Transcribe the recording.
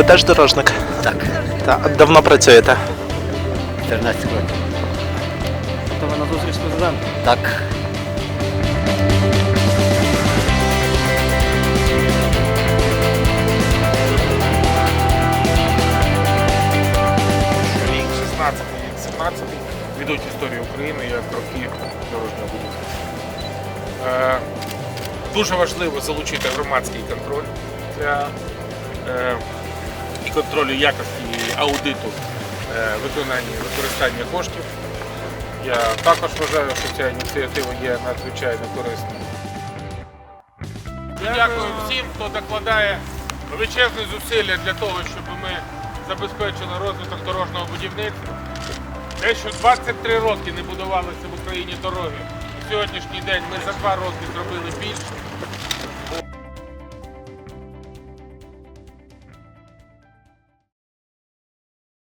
Ви теж дорожник? Так, Так. Давно працюєте? 13 років. То ви на зустріч з президентом? Так. рік 16 рік 17 ведуть історію України як роки дорожнього будівництва. Е, Дуже важливо залучити громадський контроль для е, і контролю якості і аудиту е, виконання і використання коштів. Я також вважаю, що ця ініціатива є надзвичайно корисною. Дякую всім, хто докладає величезні зусилля для того, щоб ми забезпечили розвиток дорожнього будівництва. Те, що 23 роки не будувалися в Україні дороги, і сьогоднішній день ми за два роки зробили більше.